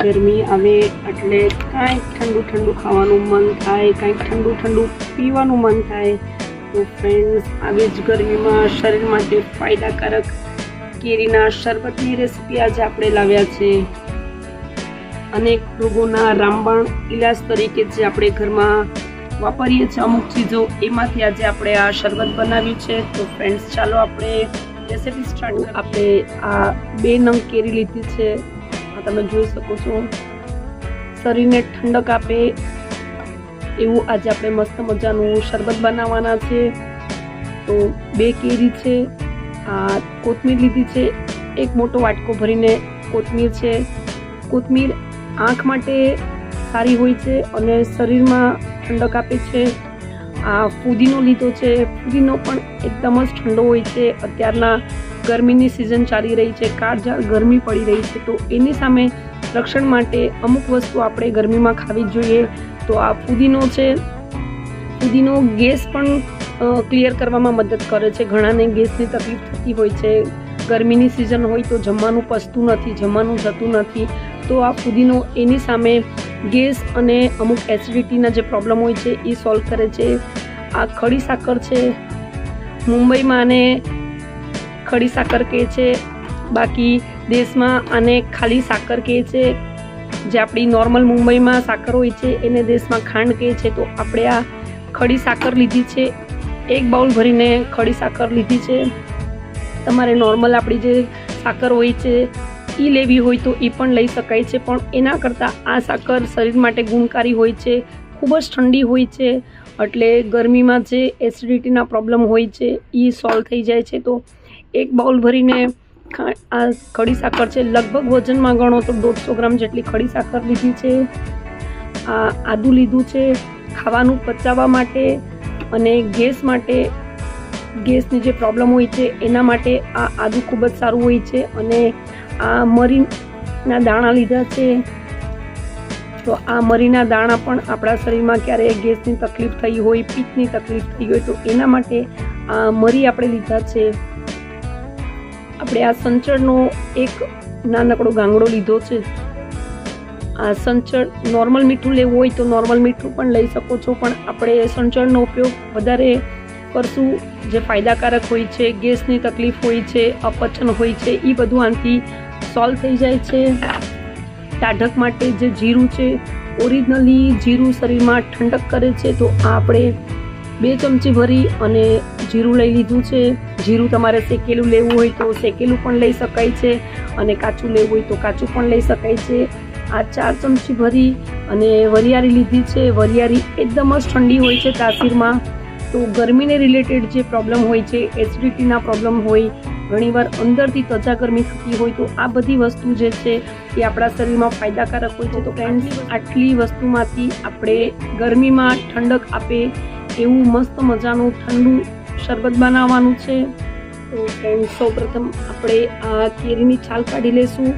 ગરમી આવે એટલે કાંઈક ઠંડુ ઠંડુ ખાવાનું મન થાય કાંઈક ઠંડુ ઠંડુ પીવાનું મન થાય. તો ફ્રેન્ડ્સ આવી જ ગરમીમાં શરીર માટે ફાયદાકારક કેરીના શરબતની રેસીપી આજે આપણે લાવ્યા છે. અનેક રોગોના રામબાણ ઇલાજ તરીકે જે આપણે ઘરમાં વાપરીએ છીએ અમુક ચીજો એમાંથી આજે આપણે આ શરબત બનાવ્યું છે. તો ફ્રેન્ડ્સ ચાલો આપણે રેસીપી સ્ટાર્ટ આપણે આ બે નંગ કેરી લીધી છે. તમે જોઈ શકો છો. શરીરને ઠંડક આપે. એવું આજે આપણે મસ્ત મજાનું શરબત બનાવવાના છે. તો બે કેરી છે, આ કોથમીર લીધી છે, એક મોટો વાટકો ભરીને કોથમીર છે. કોથમીર આંખ માટે સારી હોય છે અને શરીરમાં ઠંડક આપે છે. આ ફુદીનો લીધો છે. ફુદીનો પણ એકદમ જ ઠંડો હોય છે. અત્યારના ગરમીની સિઝન ચાલી રહી છે, કાળઝાળ ગરમી પડી રહી છે, તો એની સામે રક્ષણ માટે અમુક વસ્તુ આપણે ગરમીમાં ખાવી જ જોઈએ. તો આ ફુદીનો છે, ફુદીનો ગેસ પણ ક્લિયર કરવામાં મદદ કરે છે. ઘણાને ગેસની તકલીફ થતી હોય છે. ગરમીની સિઝન હોય તો જમવાનું પચતું નથી, જમવાનું જતું નથી. તો આ ફુદીનો એની સામે ગેસ અને અમુક એસિડિટીના જે પ્રોબ્લેમ હોય છે, એ સોલ્વ કરે છે. આ ખડી સાકર છે. મુંબઈમાં આને ખડી સાકર કહે છે, બાકી દેશમાં આને ખાલી સાકર કહે છે. જે આપણી નોર્મલ મુંબઈમાં સાકર હોય છે, એને દેશમાં ખાંડ કહે છે, તો આપણે આ ખડી સાકર લીધી છે. એક બાઉલ ભરીને ખડી સાકર લીધી છે. તમારે નોર્મલ આપણી જે સાકર હોય છે એ લેવી હોય તો એ પણ લઈ શકાય છે, પણ એના કરતાં આ સાકર શરીર માટે ગુણકારી હોય છે, ખૂબ જ ઠંડી હોય છે, એટલે ગરમીમાં જે એસિડિટીના પ્રોબ્લેમ હોય છે એ સોલ્વ થઈ જાય છે, તો એક બાઉલ ભરીને આ ખડી સાકર છે, લગભગ વજનમાં ગણો તો દોઢસો ગ્રામ જેટલી ખડી સાકર લીધી છે. આ આદું લીધું છે, ખાવાનું પચાવવા માટે અને ગેસ માટે. ગેસની જે પ્રોબ્લેમ હોય છે, એના માટે આ આદું ખૂબ જ સારું હોય છે અને આ મરીના દાણા લીધા છે. તો આ મરીના દાણા પણ આપણા શરીરમાં ક્યારેય ગેસની તકલીફ થઈ હોય, પિત્તની તકલીફ થઈ હોય તો એના માટે આ મરી આપણે લીધા છે. આપણે આ સંચળનો એક નાનકડો ગાંગડો લીધો છે. આ સંચળ નોર્મલ મીઠું લેવું હોય તો નોર્મલ મીઠું પણ લઈ શકો છો, પણ આપણે સંચળનો ઉપયોગ વધારે કરશું. જે ફાયદાકારક હોય છે, ગેસની તકલીફ હોય છે, અપચન હોય છે એ બધું આનાથી સોલ્વ થઈ જાય છે. ટાઢક માટે જે જીરું છે ઓરિજિનલી જીરું શરીરમાં ઠંડક કરે છે, તો આપણે બે ચમચી ભરી અને જીરું લઈ લીધું છે. જીરું તમારે શેકેલું લેવું હોય તો શેકેલું પણ લઈ શકાય છે અને કાચું લેવું હોય તો કાચું પણ લઈ શકાય છે. આ ચાર ચમચી ભરી અને વરિયાળી લીધી છે. વરિયાળી એકદમ જ ઠંડી હોય છે તાસીરમાં. તો ગરમીને રિલેટેડ જે પ્રોબ્લેમ હોય છે એસિડિટીના પ્રોબ્લેમ હોય, ઘણીવાર અંદરથી ત્વચા ગરમી થતી હોય તો આ બધી વસ્તુ જે છે એ આપણા શરીરમાં ફાયદાકારક હોય છે. તો ફ્રેન્ડ્સ આટલી વસ્તુમાંથી આપણે ગરમીમાં ઠંડક આપે એવું મસ્ત મજાનું ઠંડુ શરબત બનાવવાનું છે. તો ફ્રેન્ડ સૌપ્રથમ આપણે આ કેરીની છાલ કાઢી લઈશું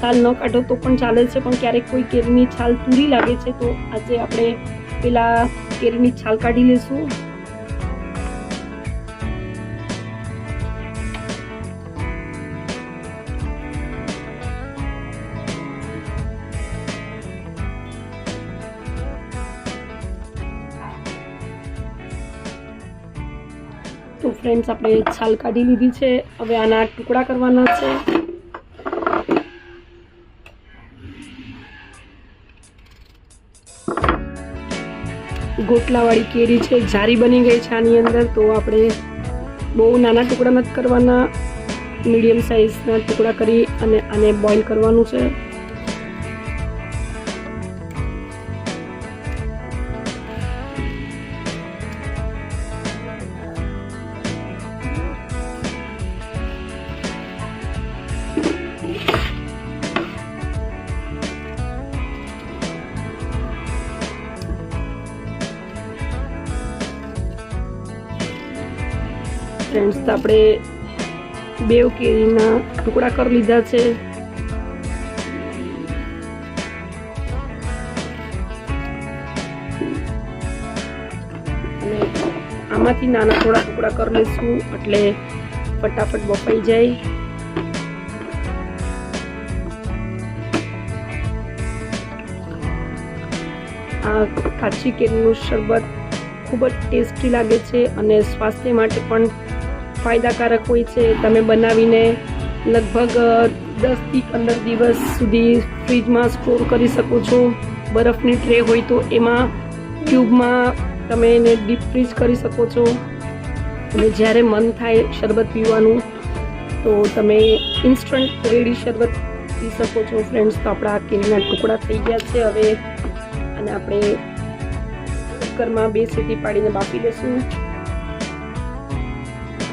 છાલ ન કાઢો તો પણ ચાલે છે, પણ ક્યારેક કોઈ કેરીની છાલ તૂરી લાગે છે, તો આજે આપણે પેલા કેરીની છાલ કાઢી લેશું. ફ્રેન્ડ્સ, આપણે છાલ કાઢી લીધી છે. હવે આના ટુકડા કરવાના છે. ગોટલાવાળી કેરી છે, જારી બની ગઈ છે આની અંદર. તો આપણે બહુ નાના ટુકડા નથી કરવાના, મીડિયમ સાઇઝના ટુકડા કરી અને આને બોઇલ કરવાનું છે. ફ્રેન્ડ્સ તો આપણે બેવ કેરીના ટુકડા કરી લીધા છે. અને આમાંથી નાના થોડા ટુકડા કરી લઈશું, એટલે ફટાફટ બફાઈ જાય. આ કાચી કેરીનું શરબત ખૂબ જ ટેસ્ટી લાગે છે અને સ્વાસ્થ્ય માટે પણ ફાયદાકારક હોય છે. તમે બનાવીને લગભગ દસથી પંદર દિવસ સુધી ફ્રીજમાં સ્ટોર કરી શકો છો. બરફની ટ્રે હોય તો એમાં ક્યુબમાં તમે એને ડીપ ફ્રીઝ કરી શકો છો. અને જ્યારે મન થાય શરબત પીવાનું, તો તમે ઇન્સ્ટન્ટ રેડી શરબત પી શકો છો. ફ્રેન્ડ્સ, તો આપણા કેરીના ટુકડા થઈ ગયા છે હવે. અને આપણે કુકરમાં બે સીટી પાડીને બાફી લઈશું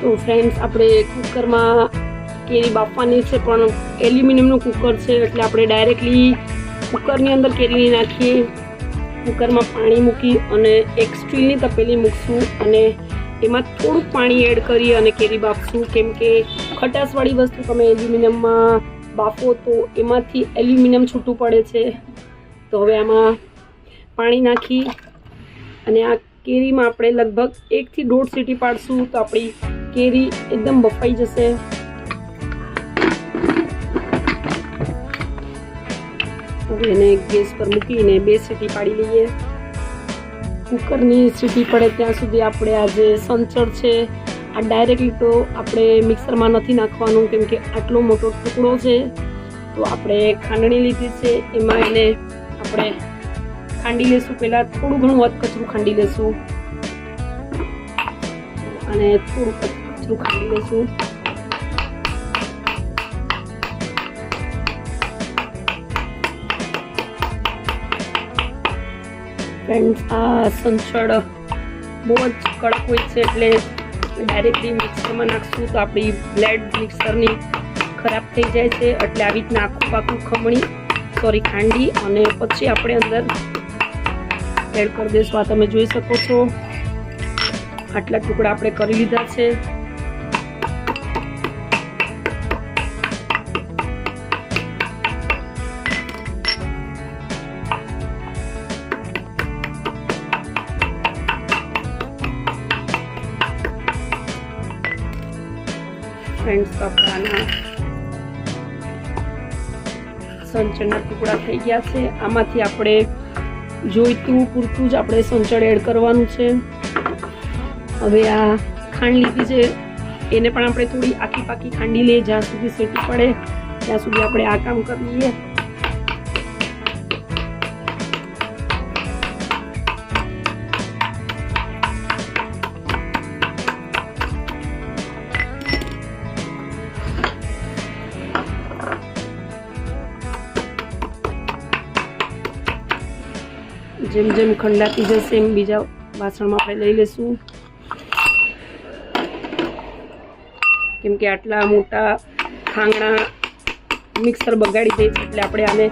તો ફ્રેન્ડ્સ આપણે કુકરમાં કેરી બાફવાની છે, પણ એલ્યુમિનિયમનું કુકર છે, એટલે આપણે ડાયરેક્ટલી કુકરની અંદર કેરી નાખીએ. કુકરમાં પાણી મૂકી અને એક સ્ટીલની તપેલી મૂકશું અને એમાં થોડુંક પાણી એડ કરી અને કેરી બાફશું. કેમ કે ખટાશવાળી વસ્તુ તમે એલ્યુમિનિયમમાં બાફો તો એમાંથી એલ્યુમિનિયમ છૂટું પડે છે. તો હવે આમાં પાણી નાખી અને આ કેરીમાં આપણે લગભગ એકથી દોઢ સીટી પાડશું તો આપણી કેરી એકદમ બફાઈ જશે. એને ગેસ પર મૂકીને બે સીટી પાડી લઈએ. કુકરની સીટી પડે ત્યાં સુધી આપણે આ જે સંચળ છે, આ ડાયરેક્ટલી તો આપણે મિક્સરમાં નથી નાખવાનું, કેમ કે આટલો મોટો ટુકડો છે. તો આપણે ખાંડણી લીધી છે, એમાં એને આપણે ખાંડી લેશું, પહેલાં થોડું ઘણું વધ કચરું ખાંડી લેશું. અને થોડું કચરું ખાંડી લેશું. ફ્રેન્ડ્સ આ સંસળ બહુ જ કડક હોય છે, એટલે ડાયરેક્ટલી મિક્સરમાં નાખશું તો આપણી બ્લેડ મિક્સરની ખરાબ થઈ જાય છે. એટલે આવી રીતના આખું પાકું ખમણી સોરી ખાંડી અને પછી આપણે અંદર એડ કરી દઈશું. આ તમે જોઈ શકો છો. આટલા ટુકડા આપણે કરી લીધા છે. ફ્રેન્ડ્સ કપડાના સંચળના ટુકડા થઈ ગયા છે. આમાંથી આપણે જોઈતું પૂરતું જ આપણે સંચળ એડ કરવાનું છે. હવે આ ખાંડ લીધી છે. એને પણ આપણે થોડી આખી પાકી ખાંડી લઈએ જ્યાં સુધી સેટી પડે, ત્યાં સુધી આપણે આ કામ કરી જેમ જેમ ખંડાતી જશે એમ બીજા વાસણમાં આપણે લઈ લઈશું કેમ કે આટલા મોટા ખાંગણા મિક્સર બગાડી દે છે એટલે આપણે આને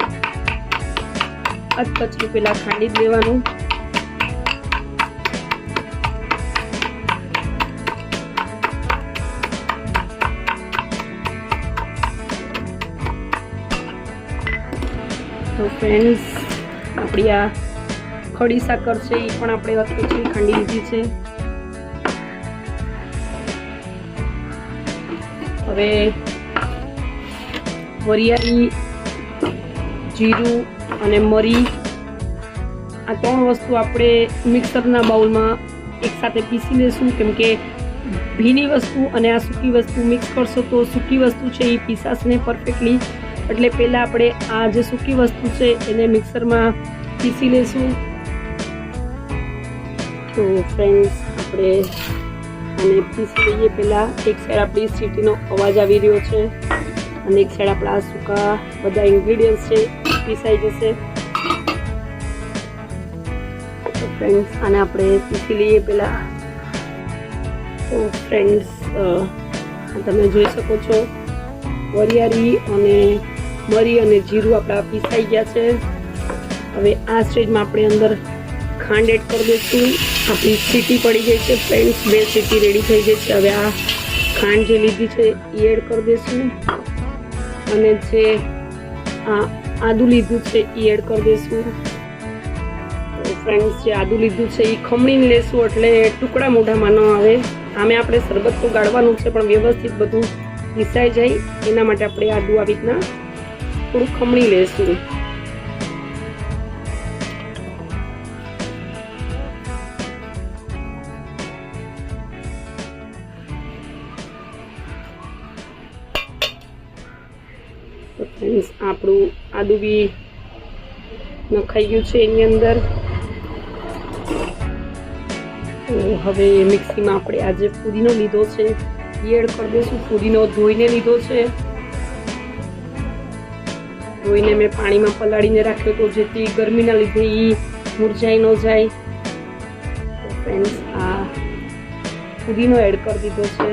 અચકચરું પેલા ખાંડી જ લેવાનું. તો ફ્રેન્ડ્સ આપણી આ ખડી સાકર છે એ પણ આપણે અધકચરી ખાંડી લીધી છે. હવે વરિયાળી, જીરું અને મરી, આ ત્રણ વસ્તુ આપણે મિક્સરના બાઉલમાં એકસાથે પીસી લઈશું કેમ કે ભીની વસ્તુ અને આ સૂકી વસ્તુ મિક્સ કરશો તો સૂકી વસ્તુ છે એ પીસાશે ને પરફેક્ટલી એટલે પહેલાં આપણે આ જે સૂકી વસ્તુ છે, એને મિક્સરમાં પીસી લઈશું તો ફ્રેન્ડ્સ આપણે અને પીસી લઈએ પહેલાં. એક સાઈડ આપણી સીટીનો અવાજ આવી રહ્યો છે અને એક સાઈડ આપણા સૂકા બધા ઇન્ગ્રીડિયન્ટ્સ છે, પીસાઈ જશે. તો ફ્રેન્ડ્સ આને આપણે પીસી લઈએ પહેલાં. તો ફ્રેન્ડ્સ તમે જોઈ શકો છો. વરિયાળી અને મરી અને જીરું આપણા પીસાઈ ગયા છે. હવે આ સ્ટેજમાં આપણે અંદર ખાંડ એડ કરી દઈશું. આપણી સીટી પડી ગઈ છે ફ્રેન્ડ્સ બે સીટી રેડી થઈ ગઈ છે. હવે આ ખાંડ જે લીધી છે એ એડ કરી દઈશું. અને જે આ આદુ લીધું છે એ એડ કરી દઈશું. ફ્રેન્ડ્સ જે આદુ લીધું છે એ ખમણીને લેશું એટલે ટુકડા મોઢામાં ન આવે. આમે આપણે શરબત તો ગાળવાનું છે, પણ વ્યવસ્થિત બધું પીસાઈ જાય. એના માટે આપણે આદુ આવી રીતના થોડું ખમણી લેશું. આદુ બી નખાઈ ગયું છે એની અંદર. હવે મિક્સીમાં આપણે આજે પુદીનો લીધો છે. એ એડ કરી દઈશું. પુદીનો ધોઈને લીધો છે. ધોઈને મેં પાણીમાં પલાળીને રાખ્યો તો જેથી ગરમીના લીધે એ મુરઝાઈ ન જાય. ફ્રેન્ડ્સ આ પુદીનો એડ કરી દીધો છે.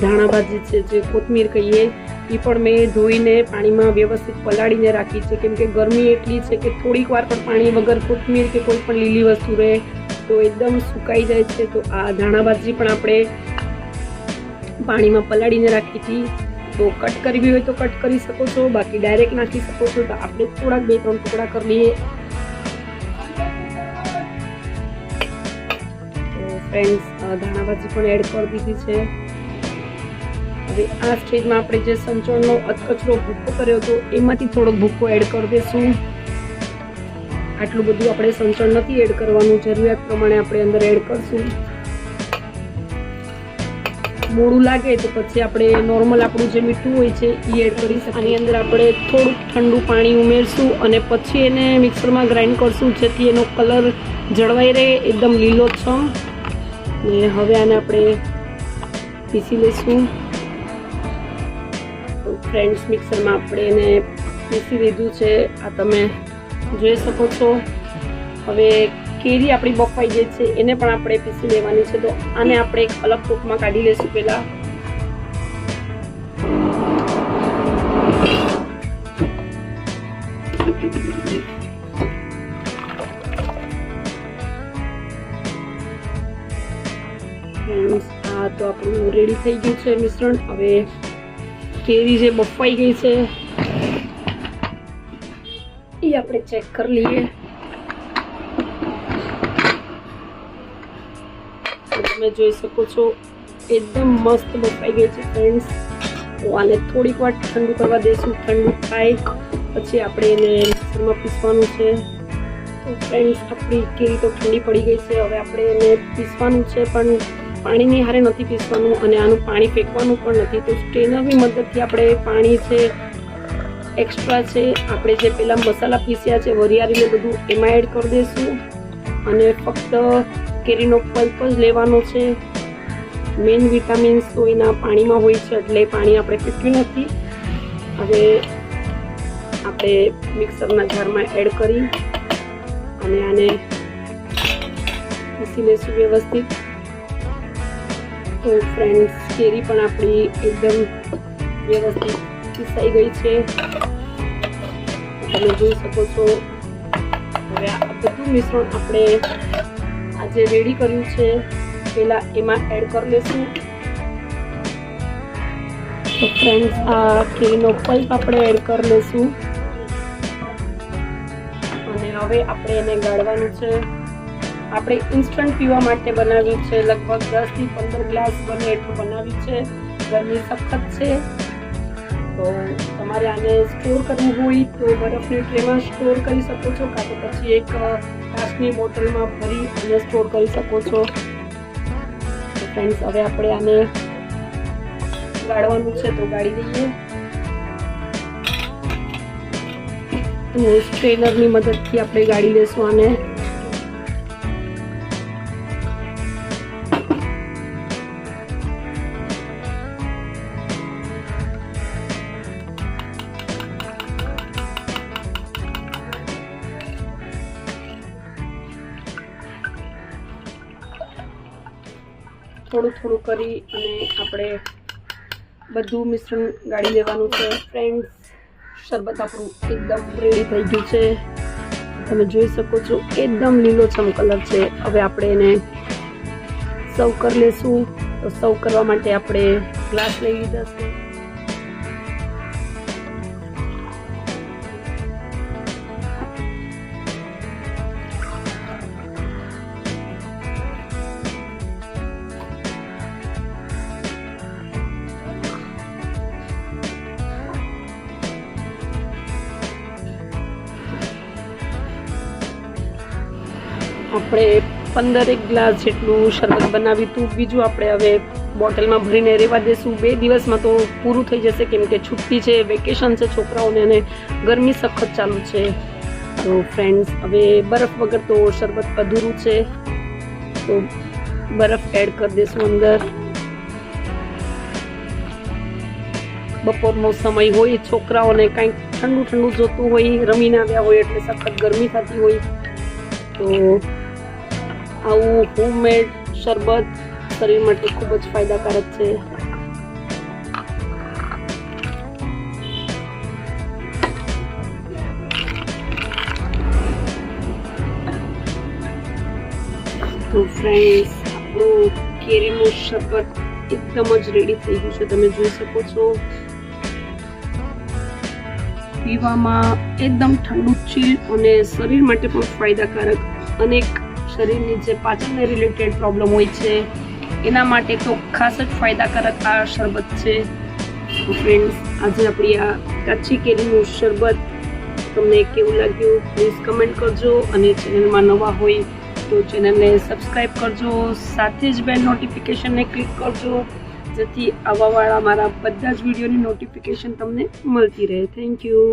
ધાણા ભાજી છે જે કોથમીર કહીએ. એ પણ મેં ધોઈને પાણીમાં વ્યવસ્થિત પલાળીને રાખી છે. કેમ કે ગરમી એટલી છે કે થોડીક વાર પણ પાણી વગર કોથમીર કે કોઈ પણ લીલી વસ્તુ રહે તો એકદમ સુકાઈ જાય છે. તો આ ધાણા ભાજી પણ આપણે પાણીમાં પલાળીને રાખી હતી. તો કટ કરવી હોય તો કટ કરી શકો છો. બાકી ડાયરેક્ટ નાખી શકો છો. તો આપણે થોડાક બે ત્રણ ટુકડા કરી લઈએ. તો ફ્રેન્ડ્સ ધાણા ભાજી પણ એડ કરી દીધી છે. હવે આ સ્ટેજમાં આપણે જે સંચળનો અધકચરો ભૂક્કો કર્યો હતો, એમાંથી થોડોક ભૂકો એડ કરી દઈશું આટલું બધું આપણે સંચળ નથી એડ કરવાનું, જરૂરિયાત પ્રમાણે આપણે અંદર એડ કરશું. મોડું લાગે તો પછી આપણે નોર્મલ આપણું જે મીઠું હોય છે એ એડ કરી શકીએ. આની અંદર આપણે થોડુંક ઠંડુ પાણી ઉમેરશું અને પછી એને મિક્સરમાં ગ્રાઇન્ડ કરશું, જેથી એનો કલર જળવાઈ રહે, એકદમ લીલો છ ને હવે આને આપણે પીસી લઈશું ફ્રેન્ડ્સ મિક્સરમાં આપણે એને પીસી લીધું છે. આ તમે જોઈ શકો છો. હવે કેરી આપણી બફાઈ ગઈ છે, એને પણ આપણે પીસી લેવાની છે. તો આને આપણે એક અલગ ટૂંકમાં કાઢી લઈશું પહેલાં. તો આપણું રેડી થઈ ગયું છે મિશ્રણ. હવે કેરી જે બફાઈ ગઈ છે, એ આપણે ચેક કરી લઈએ. તમે જોઈ શકો છો, એકદમ મસ્ત બફાઈ ગઈ છે ફ્રેન્ડ્સ તો આને થોડીક વાર ઠંડુ કરવા દઈશું, ઠંડુ થાય, પછી આપણે એને મિક્સરમાં પીસવાનું છે. તો ફ્રેન્ડ્સ આપણી કેરી તો ઠંડી પડી ગઈ છે, હવે આપણે એને પીસવાનું છે, પણ પાણીની હારે નથી પીસવાનું અને આનું પાણી ફેંકવાનું પણ નથી. તો સ્ટ્રેનરની મદદથી આપણે પાણી છે એક્સ્ટ્રા છે, આપણે જે પેલા મસાલા પીસ્યા છે વરિયાળીને બધું એમાં એડ કરી દઈશું. અને ફક્ત કેરીનો પલ્પ જ લેવાનો છે. મેઇન વિટામિન્સ તો એના પાણીમાં હોય છે, એટલે પાણી આપણે પીટ્યું નથી. હવે આપણે મિક્સરના જારમાં એડ કરી અને આને પીસી લઈશું વ્યવસ્થિત તો ફ્રેન્ડ્સ કેરી પણ આપણી એકદમ વ્યવસ્થિત પીસાઈ ગઈ છે. તમે જોઈ શકો છો. હવે આ બધું મિશ્રણ આપણે આજે રેડી કર્યું છે. પહેલાં એમાં એડ કરી લઈશું તો ફ્રેન્ડ્સ આ કેરીનો પલ્પ આપણે એડ કરી લઈશું અને હવે આપણે એને ગાળવાનું છે. આપણે ઇન્સ્ટન્ટ પીવા માટે બનાવ્યું છે. લગભગ દસથી પંદર ગ્લાસ બને એટલું બનાવ્યું છે. ગરમી સખત છે. તો તમારે આને સ્ટોર કરવું હોય તો બરફની ટ્રેમાં સ્ટોર કરી શકો છો કાં તો પછી એક કાચની બોટલમાં ભરી અને સ્ટોર કરી શકો છો. તો ફ્રેન્ડ્સ હવે આપણે આને ગાળવાનું છે તો ગાળી દઈએ સ્ટ્રેનરની મદદથી આપણે ગાળી લેશું આને. કરી અને આપણે બધું મિશ્રણ ગાળી લેવાનું છે. ફ્રેન્ડ્સ શરબત આપણું એકદમ રેડી થઈ ગયું છે. તમે જોઈ શકો છો, એકદમ લીલોછમ કલર છે. હવે આપણે એને સર્વ કરી લેશું. તો સર્વ કરવા માટે આપણે ગ્લાસ લઈ લીધા છે. આપણે પંદરેક ગ્લાસ જેટલું શરબત બનાવ્યું હતું બીજું આપણે હવે બોટલમાં ભરીને રહેવા દેશું. બે દિવસમાં તો પૂરું થઈ જશે, કેમ કે છુટ્ટી છે, વેકેશન છે છોકરાઓને અને ગરમી સખત ચાલુ છે. તો ફ્રેન્ડ્સ હવે બરફ વગર તો શરબત અધૂરું છે. તો બરફ એડ કરી દઈશું અંદર. બપોરનો સમય હોય, છોકરાઓને કાંઈક ઠંડુ ઠંડુ જોતું હોય રમીને આવ્યા હોય એટલે સખત ગરમી થતી હોય. તો આવું હોમમેડ શરબત શરીર માટે ખૂબ જ ફાયદાકારક છે. તો ફ્રેન્ડ્સ આપણું કેરીનું શરબત એકદમ જ રેડી થઈ ગયું છે. તમે જોઈ શકો છો. પીવામાં એકદમ ઠંડુ ચીલ અને શરીર માટે પણ ફાયદાકારક અનેક શરીરની જે પાચનને રિલેટેડ પ્રોબ્લેમ હોય છે, એના માટે તો ખાસ જ ફાયદાકારક આ શરબત છે. ફ્રેન્ડ્સ આજે આપણી આ કાચી કેરીનું શરબત તમને કેવું લાગ્યું પ્લીઝ કમેન્ટ કરજો અને ચેનલમાં નવા હોય તો ચેનલને સબસ્ક્રાઈબ કરજો, સાથે જ બેલ નોટિફિકેશનને ક્લિક કરજો, જેથી આવાવાળા મારા બધા જ વિડીયોની નોટિફિકેશન તમને મળતી રહે. Thank you